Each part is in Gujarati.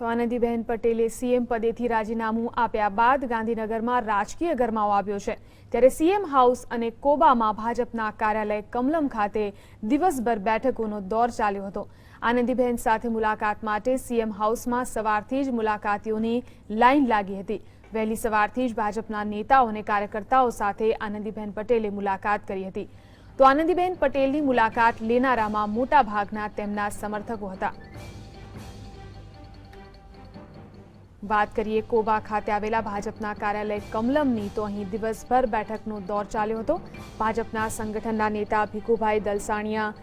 તો આનંદીબહેન પટેલે સીએમ પદેથી રાજીનામું આપ્યા બાદ ગાંધીનગરમાં રાજકીય ગરમાવો આવ્યો છે. ત્યારે સીએમ હાઉસ અને કોબામાં ભાજપના કાર્યાલય કમલમ ખાતે દિવસભર બેઠકોનો દોર ચાલ્યો હતો. આનંદીબહેન સાથે મુલાકાત માટે સીએમ હાઉસમાં સવારથી જ મુલાકાતીઓની લાઈન લાગી હતી. વહેલી સવારથી જ ભાજપના નેતાઓ અને કાર્યકર્તાઓ સાથે આનંદીબહેન પટેલે મુલાકાત કરી હતી. તો આનંદીબેન પટેલની મુલાકાત લેનારામાં મોટા ભાગના તેમના સમર્થકો હતા. વાત કરીએ કોબા ખાતે આવેલા ભાજપના કાર્યાલય કમલમની, તો અહીં દિવસભર બેઠકનો દોર ચાલ્યો હતો. ભાજપના સંગઠનના નેતા ભીખુભાઈ દલસાણિયા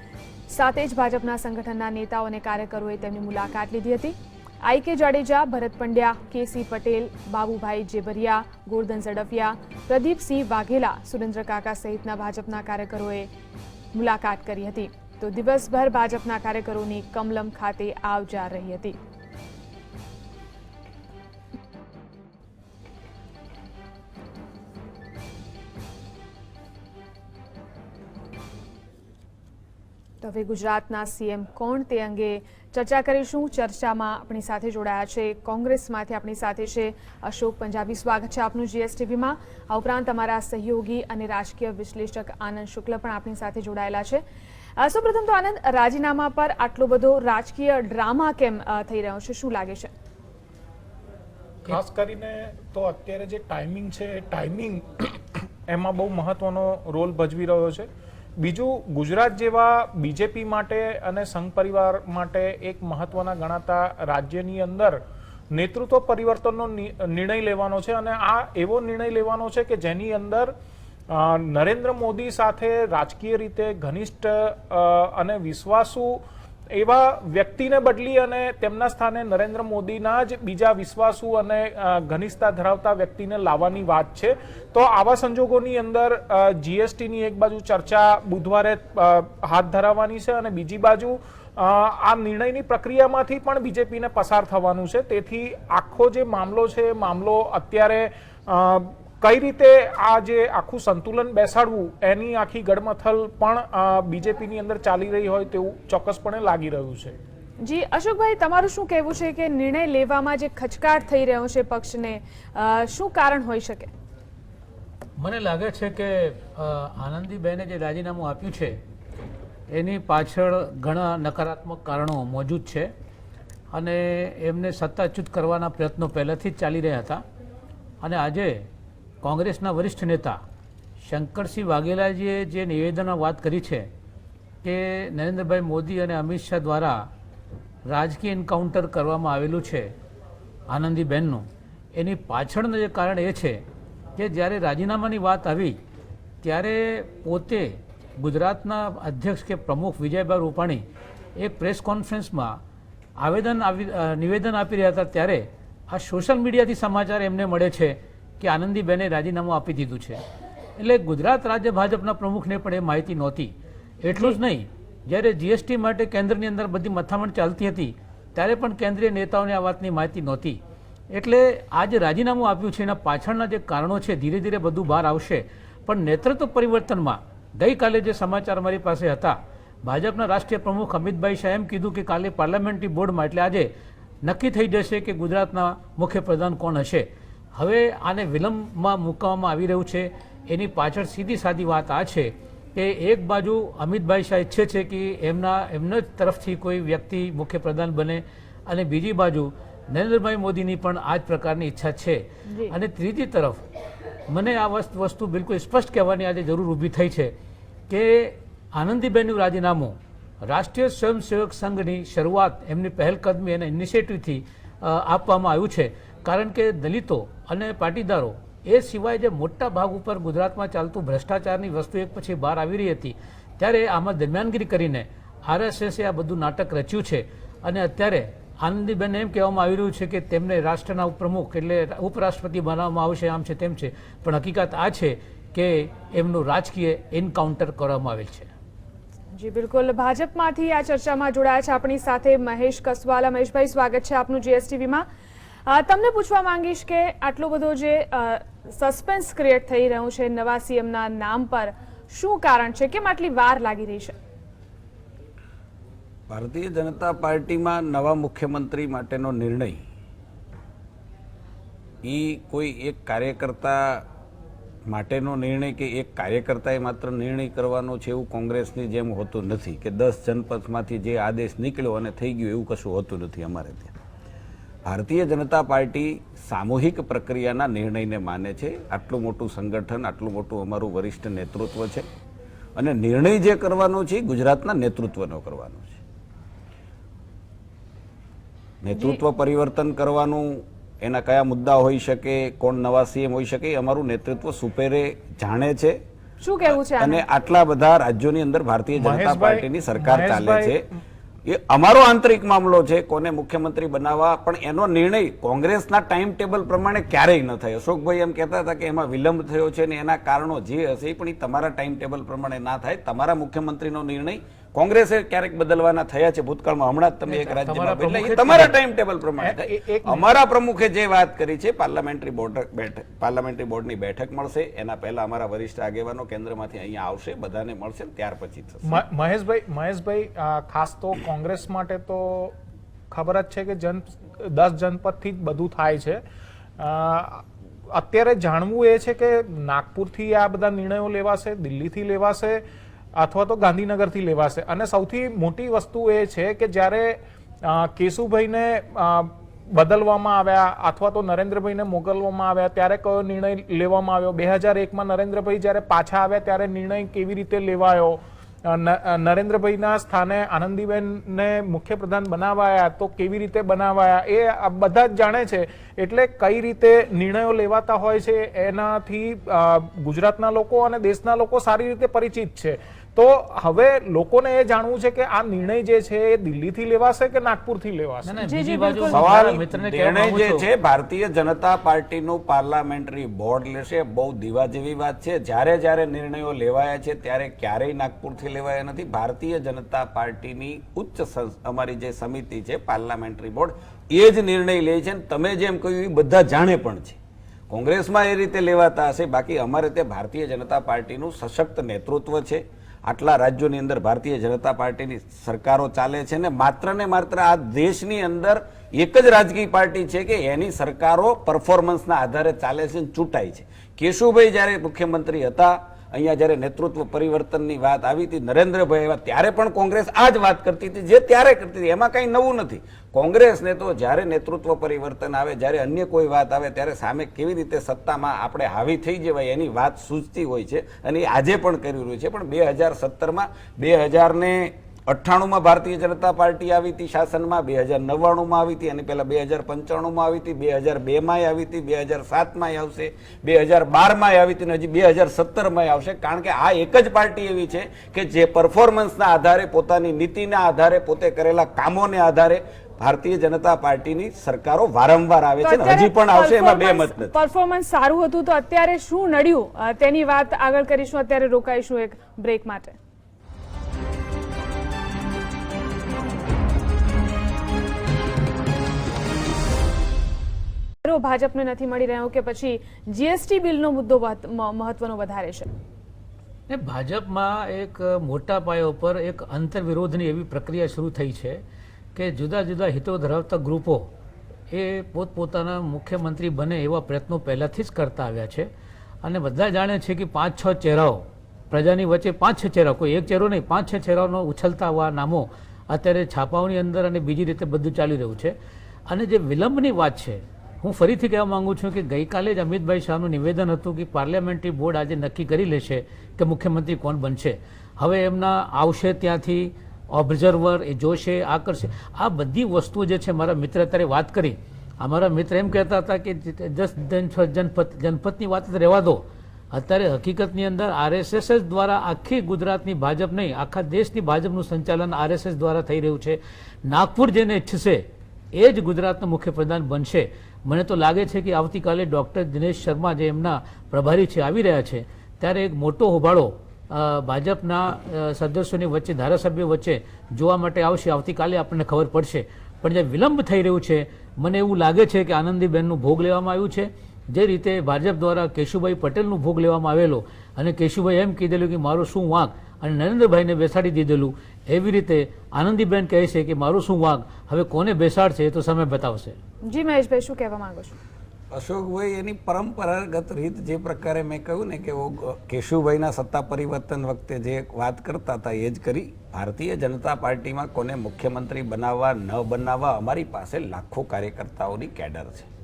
સાથે જ ભાજપના સંગઠનના નેતાઓ અને કાર્યકરોએ તેમની મુલાકાત લીધી હતી. I K Jadeja, Bharat Pandya KC Patel, Babubhai Jebariya, Gordhan Zadafia Pradeepsinh Vaghela, Surendra Kaka સહિતના ભાજપના કાર્યકરોએ મુલાકાત કરી હતી. તો દિવસભર ભાજપના કાર્યકરોની કમલમ ખાતે આવ જા રહી હતી. તો હવે ગુજરાતના સીએમ કોણ તે અંગે ચર્ચા કરીશું. ચર્ચામાં આપણી સાથે જોડાયા છે કોંગ્રેસમાંથી આપણી સાથે છે અશોક પંજાબી. સ્વાગત છે આપનું જીએસટીવીમાં. આ ઉપરાંત અમારા સહયોગી અને રાજકીય વિશ્લેષક આનંદ શુક્લ પણ આપણી સાથે જોડાયેલા છે. સૌપ્રથમ તો આનંદ, રાજીનામા પર આટલો બધો રાજકીય ડ્રામા કેમ થઈ રહ્યો છે? શું લાગે છે? ખાસ કરીને તો અત્યારે જે ટાઈમિંગ છે ટાઈમિંગ એમાં બહુ મહત્વનો રોલ ભજવી રહ્યો છે. બીજું ગુજરાત જેવા બીજેપી માટે અને સંઘ પરિવાર માટે એક મહત્વના ગણાતા રાજ્યની અંદર નેતૃત્વ પરિવર્તનનો નિર્ણય લેવાનો છે અને આ એવો નિર્ણય લેવાનો છે કે જેની અંદર નરેન્દ્ર મોદી સાથે રાજકીય રીતે ઘનિષ્ઠ અને વિશ્વાસુ એવા વ્યક્તિને બદલી અને તેમના સ્થાને નરેન્દ્ર મોદીના જ બીજા વિશ્વાસુ અને ઘનિષ્ઠતા ધરાવતા વ્યક્તિને લાવવાની વાત છે. તો આવા સંજોગોની અંદર જીએસટીની એક બાજુ ચર્ચા બુધવારે હાથ ધરાવવાની છે અને બીજી બાજુ આ નિર્ણયની પ્રક્રિયામાંથી પણ બીજેપીને પસાર થવાનું છે. તેથી આખો જે મામલો છે, એ મામલો અત્યારે કઈ રીતે આ જે આખું સંતુલન બેસાડવું એની આખી ગડમથલ પણ બીજેપીની અંદર ચાલી રહી હોય તેવું ચોક્કસપણે લાગી રહ્યું છે. જી અશોકભાઈ તમારું શું કહેવું છે કે નિર્ણય લેવામાં જે ખચકાટ થઈ રહ્યો છે પક્ષને શું કારણ હોઈ શકે? મને લાગે છે કે આનંદીબેને જે રાજીનામું આપ્યું છે એની પાછળ ઘણા નકારાત્મક કારણો મોજૂદ છે અને એમને સત્તાચ્યુત કરવાના પ્રયત્નો પહેલેથી જ ચાલી રહ્યા હતા. અને આજે કોંગ્રેસના વરિષ્ઠ નેતા શંકરસિંહ વાઘેલાજીએ જે નિવેદનમાં વાત કરી છે કે નરેન્દ્રભાઈ મોદી અને અમિત શાહ દ્વારા રાજકીય એન્કાઉન્ટર કરવામાં આવેલું છે આનંદીબેનનું. એની પાછળનું જે કારણ એ છે કે જ્યારે રાજીનામાની વાત આવી, ત્યારે પોતે ગુજરાતના અધ્યક્ષ કે પ્રમુખ વિજયભાઈ રૂપાણી એક પ્રેસ કોન્ફરન્સમાં આવેદન આવી નિવેદન આપી રહ્યા હતા ત્યારે આ સોશિયલ મીડિયાથી સમાચાર એમને મળે છે. કે આનંદીબેને રાજીનામું આપી દીધું છે. એટલે ગુજરાત રાજ્ય ભાજપના પ્રમુખને પણ એ માહિતી નહોતી. એટલું જ નહીં, જ્યારે જીએસટી માટે કેન્દ્રની અંદર બધી મથામણ ચાલતી હતી, ત્યારે પણ કેન્દ્રીય નેતાઓને આ વાતની માહિતી નહોતી. એટલે આ જે રાજીનામું આપ્યું છે, એના પાછળના જે કારણો છે, ધીરે ધીરે બધું બહાર આવશે. પણ નેતૃત્વ પરિવર્તનમાં ગઈકાલે જે સમાચાર મારી પાસે હતા, ભાજપના રાષ્ટ્રીય પ્રમુખ અમિતભાઈ શાહે એમ કીધું કે કાલે પાર્લામેન્ટરી બોર્ડમાં, એટલે આજે નક્કી થઈ જશે કે ગુજરાતના મુખ્યપ્રધાન કોણ હશે. હવે આને વિલંબમાં મૂકવામાં આવી રહ્યું છે. એની પાછળ સીધી સાદી વાત આ છે કે એક બાજુ અમિતભાઈ શાહ ઈચ્છે છે કે એમના એમના જ તરફથી કોઈ વ્યક્તિ મુખ્યપ્રધાન બને અને બીજી બાજુ નરેન્દ્રભાઈ મોદીની પણ આ જ પ્રકારની ઈચ્છા છે. અને ત્રીજી તરફ મને આ વસ્ત- વસ્તુ બિલકુલ સ્પષ્ટ કહેવાની આજે જરૂર ઊભી થઈ છે કે આનંદીબેનનું રાજીનામું રાષ્ટ્રીય સ્વયંસેવક સંઘની શરૂઆત એમની પહેલકદમી અને ઇનિશિયેટિવથી આપવામાં આવ્યું છે. કારણ કે દલિતો અને પાટીદારો એ સિવાય જે મોટા ભાગ ઉપર ગુજરાતમાં ચાલતું ભ્રષ્ટાચારની વસ્તુ એક પછી બહાર આવી રહી હતી, ત્યારે આમાં દરમિયાનગીરી કરીને આરએસએસે આ બધું નાટક રચ્યું છે. અને અત્યારે આનંદીબેન એમ કહેવામાં આવી રહ્યું છે કે તેમને રાષ્ટ્રના પ્રમુખ એટલે ઉપરાષ્ટ્રપતિ બનાવવામાં આવશે આમ છે તેમ છે. પણ હકીકત આ છે કે એમનું રાજકીય એન્કાઉન્ટર કરવામાં આવેલ છે. જી, બિલકુલ. ભાજપમાંથી આ ચર્ચામાં જોડાયા છે આપણી સાથે મહેશ કસવાલા. મહેશભાઈ, સ્વાગત છે આપનું જીએસટીવીમાં તમને પૂછવા માંગીશ કે આટલો બધો જે સસ્પેન્સ ક્રિએટ થઈ રહ્યું છે નવા સીએમના નામ પર, શું કારણ છે? કેમ આટલી વાર લાગી રહી છે? ભારતીય જનતા પાર્ટીમાં નવા મુખ્યમંત્રી માટેનો નિર્ણય એ કોઈ એક કાર્યકર્તા માટેનો નિર્ણય કે એક કાર્યકર્તાએ માત્ર નિર્ણય કરવાનો છે એવું કોંગ્રેસની જેમ હોતું નથી કે દસ જનપથમાંથી જે આદેશ નીકળ્યો અને થઈ ગયું એવું કશું હોતું નથી અમારે ત્યાં. ભારતીય જનતા પાર્ટી સામૂહિક પ્રક્રિયાના નિર્ણયને માને છે. આટલું મોટું સંગઠન આટલું મોટું અમારું વરિષ્ઠ નેતૃત્વ છે. અને નિર્ણય જે કરવાનો છે ગુજરાતના નેતૃત્વનો કરવાનો છે. નેતૃત્વ પરિવર્તન કરવાનું એના કયા મુદ્દા હોઈ શકે કોણ નવા સીએમ હોઈ શકે અમારું નેતૃત્વ સુપેરે જાણે છે. શું કહેવું છે અને આટલા બધા રાજ્યોની અંદર ભારતીય જનતા પાર્ટીની સરકાર ચાલે છે. એ અમારો આંતરિક મામલો છે, કોને મુખ્યમંત્રી બનાવવા, પણ એનો નિર્ણય કોંગ્રેસના ટાઈમ ટેબલ પ્રમાણે ક્યારેય ન થાય. અશોકભાઈ એમ કહેતા હતા કે એમાં વિલંબ થયો છે ને એના કારણો જે હશે પણ એ તમારા ટાઈમ ટેબલ પ્રમાણે ના થાય. તમારા મુખ્યમંત્રીનો નિર્ણય કોંગ્રેસે ક્યારેક બદલવાના થયા છે ભૂતકાળમાં. હમણાં જ તમે એક રાજ્યમાં બદલાય. એ તમારા ટાઈમ ટેબલ પ્રમાણે. અમારા પ્રમુખે જે વાત કરી છે પાર્લામેન્ટરી બોર્ડ બેઠક પાર્લામેન્ટરી બોર્ડની બેઠક મળશે. એના પહેલા અમારા વરિષ્ઠ આગેવાનો કેન્દ્રમાંથી અહીંયા આવશે બધાને મળશે ત્યાર પછી થશે. મહેશભાઈ મહેશભાઈ ખાસ તો કોંગ્રેસ માટે તો ખબર જ છે કે જન દસ જનપદથી જ બધું થાય છે. અત્યારે જાણવું એ છે કે નાગપુરથી આ બધા નિર્ણયો લેવાશે દિલ્હીથી લેવાશે અથવા તો ગાંધીનગરથી લેવાશે. અને સૌથી મોટી વસ્તુ એ છે કે જ્યારે કેશુભાઈને બદલવામાં આવ્યા અથવા તો નરેન્દ્રભાઈને મોકલવામાં આવ્યા, ત્યારે કયો નિર્ણય લેવામાં આવ્યો? બે હજાર એકમાં નરેન્દ્રભાઈ જ્યારે પાછા આવ્યા, ત્યારે નિર્ણય કેવી રીતે લેવાયો? નરેન્દ્રભાઈના સ્થાને આનંદીબેનને મુખ્યપ્રધાન બનાવાયા તો કેવી રીતે બનાવાયા? એ બધા જ જાણે છે. એટલે કઈ રીતે નિર્ણયો લેવાતા હોય છે, એનાથી ગુજરાતના લોકો અને દેશના લોકો સારી રીતે પરિચિત છે. તો હવે લોકોને એ જાણવું છે કે આ નિર્ણય જે છે એ દિલ્હીથી લેવાશે કે નાગપુરથી લેવાશે. સવાલ નિર્ણય જે છે. ભારતીય જનતા પાર્ટીનું પાર્લામેન્ટરી બોર્ડ લેશે બહુ દીવા જેવી વાત છે. જ્યારે જ્યારે નિર્ણયો લેવાયા છે ત્યારે ક્યારેય નાગપુરથી લેવાયા નથી. ભારતીય જનતા પાર્ટીની ઉચ્ચ અમારી જે સમિતિ છે પાર્લામેન્ટરી બોર્ડ એ જ નિર્ણય લે છે. અને તમે જેમ કહ્યું એ બધા જાણે પણ છે. કોંગ્રેસમાં એ રીતે લેવાતા હશે. બાકી અમારે તે ભારતીય જનતા પાર્ટીનું સશક્ત નેતૃત્વ છે. આટલા રાજ્યોની અંદર ભારતીય જનતા પાર્ટીની સરકારો ચાલે છે ને માત્ર ને માત્ર આ દેશની અંદર એક જ રાજકીય પાર્ટી છે કે એની સરકારો પરફોર્મન્સના આધારે ચાલે છે ચૂંટાય છે. કેશુભાઈ જ્યારે મુખ્યમંત્રી હતા અહીંયા જ્યારે નેતૃત્વ પરિવર્તનની વાત આવી હતી નરેન્દ્રભાઈ એવા, ત્યારે પણ કોંગ્રેસ આ જ વાત કરતી હતી, જે ત્યારે કરતી હતી. એમાં કંઈ નવું નથી. કોંગ્રેસને તો જ્યારે નેતૃત્વ પરિવર્તન આવે, જ્યારે અન્ય કોઈ વાત આવે, ત્યારે સામે કેવી રીતે સત્તામાં આપણે હાવી થઈ જવાય એની વાત સૂચતી હોય છે. અને આજે પણ કરી રહ્યું છે. પણ બે હજાર સત્તરમાં બે હજારને અઠ્ઠાણુંમાં ભારતીય જનતા પાર્ટી આવી હતી શાસનમાં બે હજાર નવ્વાણુંમાં આવી હતી અને પહેલાં બે હજાર પંચાણુંમાં આવી હતી બે હજાર બેમાંય આવી હતી બે હજાર સાતમાંય આવશે બે હજાર બારમાં આવી હતી અને હજી બે હજાર સત્તરમાંય આવશે. કારણ કે આ એક જ પાર્ટી એવી છે કે જે પરફોર્મન્સના આધારે પોતાની નીતિના આધારે પોતે કરેલા કામોને આધારે ભારતીય જનતા પાર્ટીની સરકારો વારંવાર આવે છે હજી પણ આવશે એમાં બે મત નથી. પરફોર્મન્સ સારું હતું તો અત્યારે શું નડ્યું? તેની વાત આગળ કરીશું અત્યારે રોકાઈશું એક બ્રેક માટે. ભાજપને નથી મળી રહ્યો કે પછી જીએસટી બિલનો મુદ્દો મહત્વનો વધારે છે. ને ભાજપમાં એક મોટા પાયા ઉપર એક અંતર્વિરોધની એવી પ્રક્રિયા શરૂ થઈ છે કે જુદા જુદા હિતો ધરાવતા ગ્રુપો એ પોતપોતાના મુખ્યમંત્રી બને એવા પ્રયત્નો પહેલાંથી જ કરતા આવ્યા છે. અને બધા જાણે છે કે પાંચ છ ચહેરાઓ, પ્રજાની વચ્ચે પાંચ છ ચહેરાઓ, કોઈ એક ચહેરો નહીં, પાંચ છ ચહેરાઓનો ઉછલતા આવા નામો અત્યારે છાપાઓની અંદર અને બીજી રીતે બધું ચાલી રહ્યું છે. અને જે વિલંબની વાત છે હું ફરીથી કહેવા માંગુ છું કે ગઈકાલે જ અમિતભાઈ શાહનું નિવેદન હતું કે પાર્લામેન્ટરી બોર્ડ આજે નક્કી કરી લેશે કે મુખ્યમંત્રી કોણ બનશે. હવે એમના આવશે ત્યાંથી, ઓબ્ઝર્વર એ જોશે, આ કરશે. આ બધી વસ્તુઓ જે છે, મારા મિત્ર અત્યારે વાત કરી. અમારા મિત્ર એમ કહેતા હતા કે દસ જનપદ જનપદની વાત તો રહેવા દો. અત્યારે હકીકતની અંદર આરએસએસ દ્વારા આખી ગુજરાતની ભાજપ નહીં, આખા દેશની ભાજપનું સંચાલન આરએસએસ દ્વારા થઈ રહ્યું છે. નાગપુર જેને ઈચ્છશે, એ જ ગુજરાતનો મુખ્યપ્રધાન બનશે. મને તો લાગે છે કે આવતીકાલે ડૉક્ટર દિનેશ શર્મા જે એમના પ્રભારી છે, આવી રહ્યા છે. ત્યારે એક મોટો હોબાળો ભાજપના સદસ્યોની વચ્ચે, ધારાસભ્યો વચ્ચે જોવા માટે આવશે. આવતીકાલે આપણને ખબર પડશે. પણ જે વિલંબ થઈ રહ્યું છે, મને એવું લાગે છે કે આનંદીબેનનું ભોગ લેવામાં આવ્યું છે. જે રીતે ભાજપ દ્વારા કેશુભાઈ પટેલનું ભોગ લેવામાં આવેલો અને કેશુભાઈ એમ કીધેલું કે મારું શું વાંક? અને નરેન્દ્રભાઈને બેસાડી દીધેલું. એવી રીતે આનંદીબેન કહે છે કે મારું શું વાંક? હવે કોને બેસાડશે એ તો સમય બતાવશે. જી મહેશભાઈ શું કહેવા માંગો છો? અશોકભાઈ એની પરંપરાગત રીત જે પ્રકારે મેં કહ્યું ને કે ઓ કેશુભાઈના સત્તા પરિવર્તન વખતે જે વાત કરતા હતા એ જ કરી. ભારતીય જનતા પાર્ટીમાં કોને મુખ્યમંત્રી બનાવવા ન બનાવવા અમારી પાસે લાખો કાર્યકર્તાઓની કેડર છે.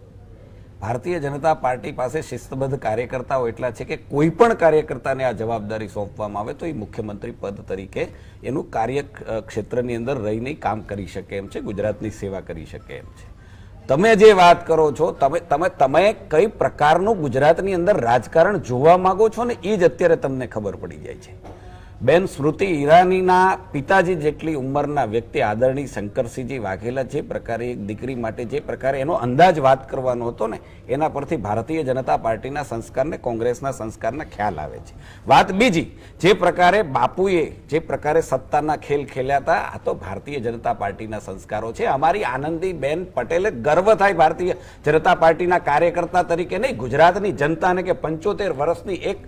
ભારતીય જનતા પાર્ટી પાસે શિસ્તબદ્ધ કાર્યકર્તાઓ એટલા છે કે કોઈ પણ કાર્યકર્તાને આ જવાબદારી સોંપવામાં આવે તો એ મુખ્યમંત્રી પદ તરીકે એનું કાર્ય ક્ષેત્રની અંદર રહીને કામ કરી શકે એમ છે, ગુજરાતની સેવા કરી શકે એમ છે. તમે જે વાત કરો છો, તમે તમે તમે કઈ પ્રકારનું ગુજરાતની અંદર રાજકારણ જોવા માંગો છો ને એ જ અત્યારે તમને ખબર પડી જાય છે. બેન, સ્મૃતિ ઈરાનીના પિતાજી જેટલી ઉંમરના વ્યક્તિ આદરણીય શંકરસિંહજી વાઘેલા જે પ્રકારે એક દીકરી માટે જે પ્રકારે એનો અંદાજ વાત કરવાનો હતો ને, એના પરથી ભારતીય જનતા પાર્ટીના સંસ્કારને, કોંગ્રેસના સંસ્કારને ખ્યાલ આવે છે. વાત બીજી, જે પ્રકારે બાપુએ, જે પ્રકારે સત્તાના ખેલ ખેલ્યા હતા, આ તો ભારતીય જનતા પાર્ટીના સંસ્કારો છે. અમારી આનંદીબેન પટેલે ગર્વ થાય ભારતીય જનતા પાર્ટીના કાર્યકર્તા તરીકે નહીં, ગુજરાતની જનતાને કે પંચોતેર વર્ષની એક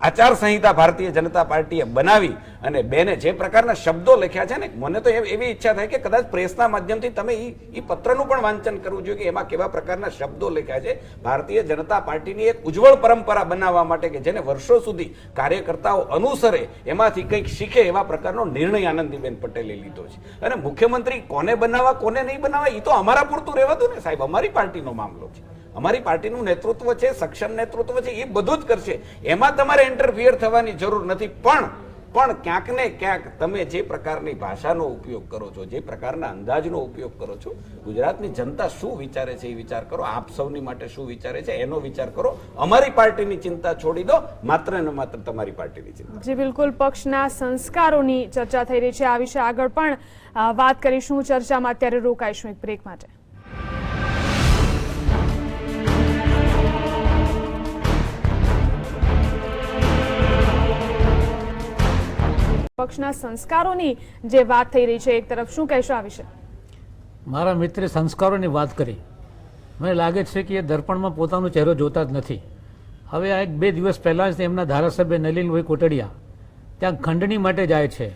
આચાર સંહિતા ભારતીય જનતા પાર્ટીએ બનાવી અને બેને જે પ્રકારના શબ્દો લખ્યા છે ને, મને તો એવી ઈચ્છા થાય કે કદાચ પ્રેસના માધ્યમથી તમે એ એ પત્રનું પણ વાંચન કરવું જોઈએ કે એમાં કેવા પ્રકારના શબ્દો લખ્યા છે. ભારતીય જનતા પાર્ટીની એક ઉજ્જવળ પરંપરા બનાવવા માટે કે જેને વર્ષો સુધી કાર્યકર્તાઓ અનુસરે, એમાંથી કંઈક શીખે એવા પ્રકારનો નિર્ણય આનંદીબેન પટેલે લીધો છે. અને મુખ્યમંત્રી કોને બનાવવા, કોને નહીં બનાવવા એ તો અમારા પૂરતું રહેવાતું ને સાહેબ, અમારી પાર્ટીનો મામલો છે. અમારી પાર્ટીનું નેતૃત્વ છે, સક્ષમ નેતૃત્વ છે, એ બધું જ કરશે. એમાં તમારે ઇન્ટરફિયર થવાની જરૂર નથી. પણ પણ ક્યાંક ને ક્યાંક તમે જે પ્રકારની ભાષાનો ઉપયોગ કરો છો, જે પ્રકારના અંદાજનો ઉપયોગ કરો છો, ગુજરાતની જનતા શું વિચારે છે એ વિચાર કરો. આપ સૌની માટે શું વિચારે છે એનો વિચાર કરો. અમારી પાર્ટીની ચિંતા છોડી દો. માત્ર ને માત્ર તમારી પાર્ટીની ચિંતા. જી બિલકુલ. પક્ષના સંસ્કારોની ચર્ચા થઈ રહી છે. આ વિશે આગળ પણ વાત કરીશું. ચર્ચામાં અત્યારે રોકાઈશું એક બ્રેક માટે. પક્ષના સંસ્કારોની જે વાત થઈ રહી છે, એક તરફ શું કહેશો આ વિશે? મારા મિત્રે સંસ્કારોની વાત કરી. મને લાગે છે કે એ દર્પણમાં પોતાનો ચહેરો જોતા જ નથી. હવે આ એક બે દિવસ પહેલાં જ એમના ધારાસભ્ય નલિનભાઈ કોટડિયા ત્યાં ખંડણી માટે જાય છે.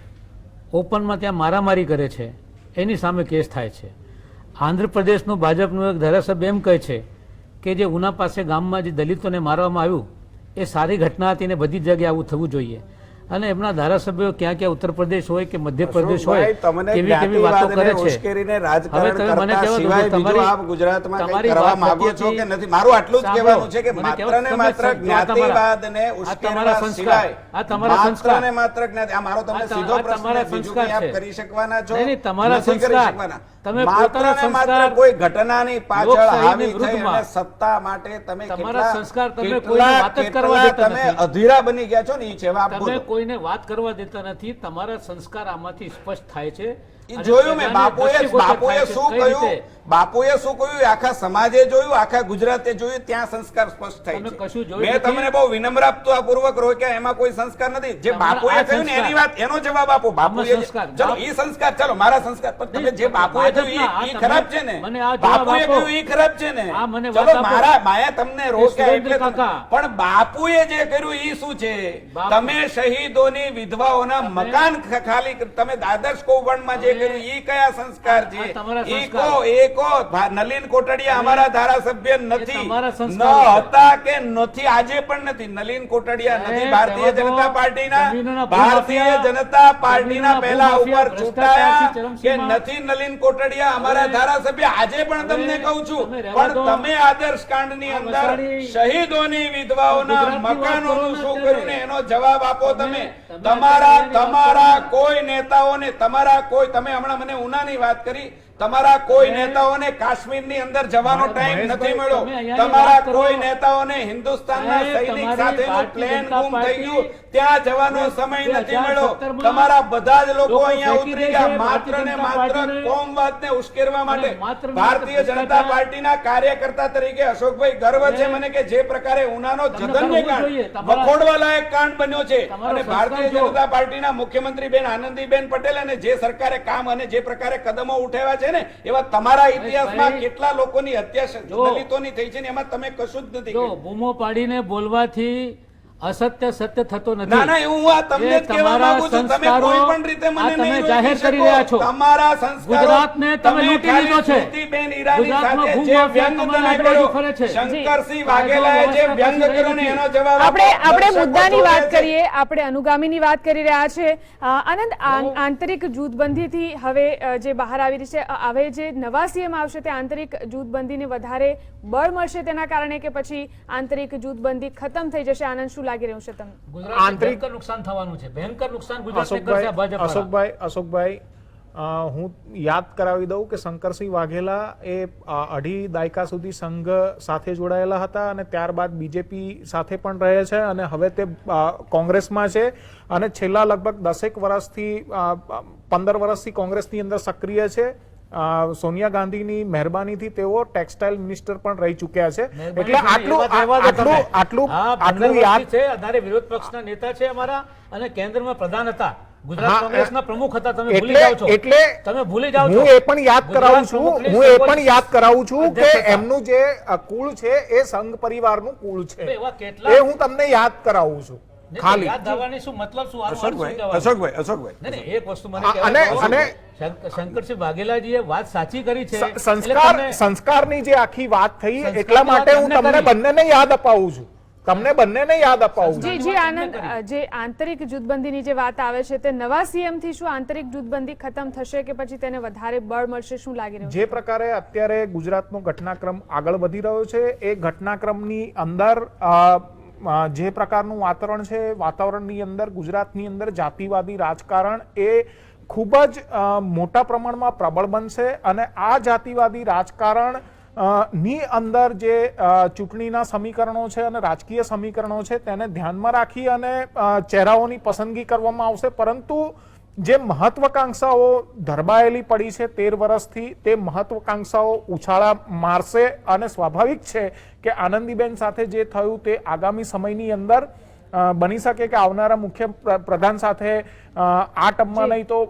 ઓપનમાં ત્યાં મારામારી કરે છે. એની સામે કેસ થાય છે. આંધ્રપ્રદેશનું ભાજપનું એક ધારાસભ્ય એમ કહે છે કે જે ઉના પાસે ગામમાં જે દલિતોને મારવામાં આવ્યું, એ સારી ઘટના હતી ને બધી જગ્યાએ આવું થવું જોઈએ. અને એમના ધારાસભ્યો ક્યાં ક્યાં ઉત્તર પ્રદેશ હોય કે મધ્યપ્રદેશ હોય કેવી કેવી વાતો કરે છે હવે તમે મને કહેવા દો, તમારી- ગુજરાતમાં તમારી કરવા વાત માંગો છો કે નથી? મારું આટલું જ કહેવાનું છે કે માત્ર ને માત્ર જ્ઞાતિવાદને ઉશ્કેરવા સિવાય આ તમારા સંસ્કાર. ને માત્ર જ્ઞાતિ આ મારો તમને સીધો પ્રશ્ન છે. બીજું કંઈ આપ કરી શકવાના છો નહીં, તમારા સંસ્કાર. તમે પોતાના સંસ્કાર કોઈ ઘટનાની પાછળ આવી થઈ અને સત્તા માટે તમે તમારા સંસ્કાર તમે કોઈ વાત કરવા દેતા તમે અધીરા બની ગયા છો ને એ છે આપ બોલો. કોઈને વાત કરવા દેતા નથી તમારા સંસ્કાર આમાંથી સ્પષ્ટ થાય છે. જોયું મેં બાપુએ બાપુએ શું કહ્યું? બાપુએ શું કહ્યું? આખા સમાજે જોયું આખા ગુજરાતે જોયું ત્યાં સંસ્કાર સ્પષ્ટ થાય છે. મેં? તમને બહુ વિનમ્રતાપૂર્વક કે એમાં કોઈ સંસ્કાર નથી. જે બાપુએ કહ્યું ને એની વાત એનો જવાબ આપો બાપુએ ચલો ઈ સંસ્કાર ચલો મારા સંસ્કાર પણ તમે જે બાપુએ કહ્યું ઈ- ખરાબ છે ને બાપુએ કહ્યું ઈ ખરાબ છે ને. ચલો મારા માયા તમને રોક્યા એટલે પણ બાપુએ જે કર્યું ઈ શું છે? તમે શહીદોની વિધવાઓના મકાન ખાલી તમે આદર્શ કૌભાંડમાં જે કર્યું ઈ કયા સંસ્કાર છે? એ ઈ કો એ કો ભા- નલિન કોટડિયા અમારા ધારાસભ્ય નથી. ન હતા કે નથી આજે પણ નથી. નલિન કોટડિયા નથી. ભારતીય જનતા પાર્ટીના ભારતીય જનતા પાર્ટીના પહેલા ઉપર ચૂંટાયા કે નથી નલિન કોટડિયા અમારા ધારાસભ્ય આજે પણ તમને કહું છું. પણ તમે આદર્શ કાંડની ની અંદર શહીદોની વિધવાઓના મકાનોનું શું ને કર્યું ને એનો જવાબ આપો તમે- તમે. તમે તમારા તમારા ને. કોઈ નેતાઓને તમારા કોઈ તમે હમણાં મને ઉનાની વાત કરી. તમારા કોઈ નેતાઓને કાશ્મીરની અંદર જવાનો ટાઈમ નથી મળ્યો. તમારા કોઈ નેતાઓને હિન્દુસ્તાનના સૈનિક સાથેનું પ્લેન જનતા ગુમ થઈ પાર્ટી ગયું. ત્યાં જવાનો સમય નથી મળ્યો. તમારા બધા જ લોકો અહીંયા ઉતરી ગયા. માત્ર ને માત્ર. કોમવાદને ઉશ્કેરવા માટે. ભારતીય જનતા પાર્ટીના કાર્યકર્તા તરીકે અશોકભાઈ ગર્વ છે મને કે જે પ્રકારે ઉનાનો જઘન્ય કાંડ વખોડવા લાયક કાંડ બન્યો છે. અને ભારતીય. જનતા પાર્ટીના મુખ્યમંત્રી બેન આનંદીબેન પટેલ અને જે સરકારે કામ અને જે પ્રકારે કદમો ઉઠાવ્યા છે ને એવા તમારા ઇતિહાસમાં કેટલા લોકોની હત્યા. દલિતોની થઈ છે ને એમાં તમે કશું જ નથી. બૂમો પાડીને બોલવાથી અસત્ય સત્ય થતો નથી. ના ના હું આ તમને જ કહેવા માંગુ છું. તમે કોઈ પણ રીતે મને તમે જાહેર કરી રહ્યા છો. તમારા સંસ્કારો ગુજરાતને તમે લૂંટી લીધો છે. બેન ઈરાની સાથે જે વ્યંગ તમે કર્યો, ફરે છે. શંકરસિંહ. વાઘેલાએ જે વ્યંગ કર્યો ને એનો જવાબ આપણે આપણે મુદ્દાની વાત કરીએ. આપણે અનુગામીની વાત કરી રહ્યા છે. આનંદ આંતરિક આંતરિક જૂથબંધીથી હવે જે બહાર આવી રહી છે હવે જે નવા સીએમ આવશે તે આંતરિક જૂથબંધીને વધારે બળ મળશે તેના કારણે કે પછી આંતરિક જૂથબંધી ખતમ થઈ જશે? આનંદ શું લાગી રહ્યું છે તમને આંતરિક- નુકસાન થવાનું છે. ભયંકર નુકસાન ગુજરાતને કરશે અશોકભાઈ ભાજપ અશોકભાઈ અશોકભાઈ હું યાદ કરાવી દઉં કે શંકરસિંહ વાઘેલા એ અઢી દાયકા સુધી સંઘ સાથે જોડાયેલા હતા અને ત્યારબાદ બીજેપી સાથે પણ રહે છે અને હવે તે કોંગ્રેસમાં છે અને છેલ્લા લગભગ દસેક વર્ષથી પંદર વર્ષથી કોંગ્રેસની અંદર સક્રિય છે. સોનિયા ગાંધીની મહેરબાનીથી તેઓ ટેક્સટાઇલ મિનિસ્ટર પણ રહી ચૂક્યા છે. એટલે આટલું આટલું આટલું આટલું યાદ છે અત્યારે વિરોધ પક્ષના નેતા છે અમારા અને કેન્દ્રમાં પ્રધાન હતા. ગુજરાત કોંગ્રેસના પ્રમુખ હતા તમે ભૂલી જાઓ છો. એટલે તમે ભૂલી જાઓ છો. હું એ પણ યાદ કરાવું છું હું એ પણ યાદ કરાવું છું કે એમનું જે કુળ છે એ સંઘ પરિવારનું કુળ છે. એ હું તમને યાદ કરાવું છું. ખાલી. યાદ શું મતલબ શું? આનું અર્થ શું અશોકભાઈ અશોકભાઈ અશોકભાઈ. નહીં, નહીં, એક વસ્તુ મને અને- અને- શંકરસિંહ વાઘેલાજીએ વાત સાચી કરી છે. સંસ્કાર સંસ્કારની જે આખી વાત થઈ એટલા માટે હું તમને બંનેને યાદ અપાવું છું. તમને બંનેને યાદ અપાવું છું. જી જી આનંદ જે આંતરિક જૂથબંધીની જે વાત આવે છે તે નવા સીએમથી શું આંતરિક જૂથબંધી ખતમ થશે કે પછી તેને વધારે બળ મળશે? શું લાગી રહ્યું છે? જે પ્રકારે અત્યારે ગુજરાતનો ઘટનાક્રમ આગળ વધી રહ્યો છે એ ઘટનાક્રમની અંદર જે પ્રકારનું વાતાવરણ છે, વાતાવરણની અંદર, ગુજરાતની અંદર જાતિવાદી રાજકારણ એ ખૂબ જ મોટા પ્રમાણમાં પ્રબળ બનશે અને આ જાતિવાદી રાજકારણની અંદર જે ચૂંટણીના સમીકરણો છે અને રાજકીય સમીકરણો છે, તેને ધ્યાનમાં રાખી અને ચહેરાઓની પસંદગી કરવામાં આવશે. પરંતુ જે મહત્વકાંક્ષાઓ ધરબાયેલી પડી છે તેર વર્ષથી તે મહત્વકાંક્ષાઓ ઉછાળા મારશે અને સ્વાભાવિક છે કે આનંદીબેન સાથે જે થયું તે આગામી સમયની અંદર બની શકે કે આવનારા મુખ્ય પ્ર- પ્રધાન સાથે આ ટર્મમાં નહીં તો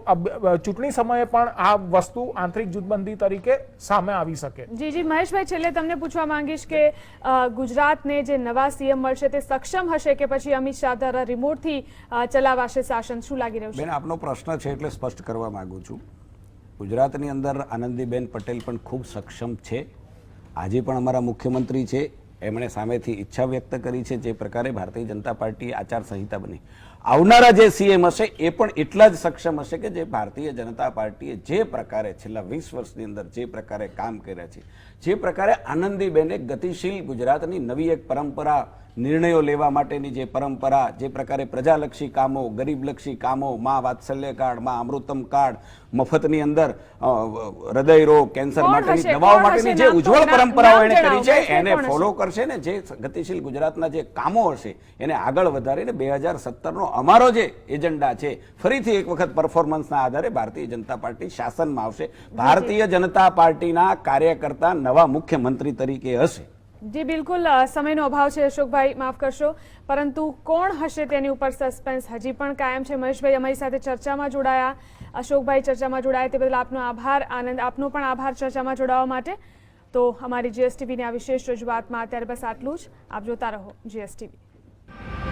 ચૂંટણી સમયે પણ આ વસ્તુ આંતરિક જૂથબંધી તરીકે સામે આવી શકે. જી જી. મહેશભાઈ છેલ્લે તમને પૂછવા માંગીશ કે ગુજરાતને જે નવા સીએમ મળશે તે સક્ષમ હશે કે પછી અમિત શાહ દ્વારા રિમોટથી ચલાવાશે શાસન? શું લાગી રહ્યું છે? બેન આપનો પ્રશ્ન છે એટલે સ્પષ્ટ કરવા માંગુ છું. ગુજરાતની અંદર આનંદીબેન પટેલ પણ ખૂબ સક્ષમ છે. આજે પણ અમારા મુખ્યમંત્રી છે. એમણે સામેથી ઈચ્છા વ્યક્ત કરી છે જે પ્રકારે ભારતીય જનતા પાર્ટી આચારસંહિતા બની. આવનારા જે સીએમ હશે એ પણ એટલા જ સક્ષમ હશે કે જે ભારતીય જનતા પાર્ટીએ જે પ્રકારે છેલ્લા વીસ વર્ષની અંદર જે પ્રકારે કામ કર્યા છે, જે પ્રકારે આનંદીબેને ગતિશીલ ગુજરાતની નવી એક પરંપરા નિર્ણયો લેવા માટેની જે પરંપરા જે પ્રકારે પ્રજાલક્ષી કામો ગરીબલક્ષી કામો મા વાત્સલ્ય કાર્ડમાં અમૃતમ કાર્ડ મફતની અંદર હૃદય રોગ કેન્સર માટેની દવાઓ માટેની જે ઉજ્જવળ પરંપરાઓ એને કરી છે એને ફોલો કરશે ને જે ગતિશીલ ગુજરાતના જે કામો હશે એને આગળ વધારીને બે હજાર સત્તરનો અમારો જે એજન્ડા છે ફરીથી એક વખત પરફોર્મન્સના આધારે ભારતીય જનતા પાર્ટી શાસનમાં આવશે. ભારતીય જનતા પાર્ટીના કાર્યકર્તા નવા મુખ્યમંત્રી તરીકે હશે. જી, બિલકુલ સમયનો અભાવ છે, અશોકભાઈ, માફ કરશો. પરંતુ કોણ હશે તેની ઉપર સસ્પેન્સ હજી પણ કાયમ છે મહેશભાઈ, અમારી સાથે ચર્ચામાં જોડાયા. અશોકભાઈ, ચર્ચામાં જોડાયા, તે બદલ આપનો આભાર, આનંદ, આપનો પણ આભાર ચર્ચામાં જોડાવા માટે. તો અમારી જીએસટીવીની આ વિશેષ રજૂઆતમાં અત્યારે બસ આટલું જ. આપ જોતા રહો જીએસટીવી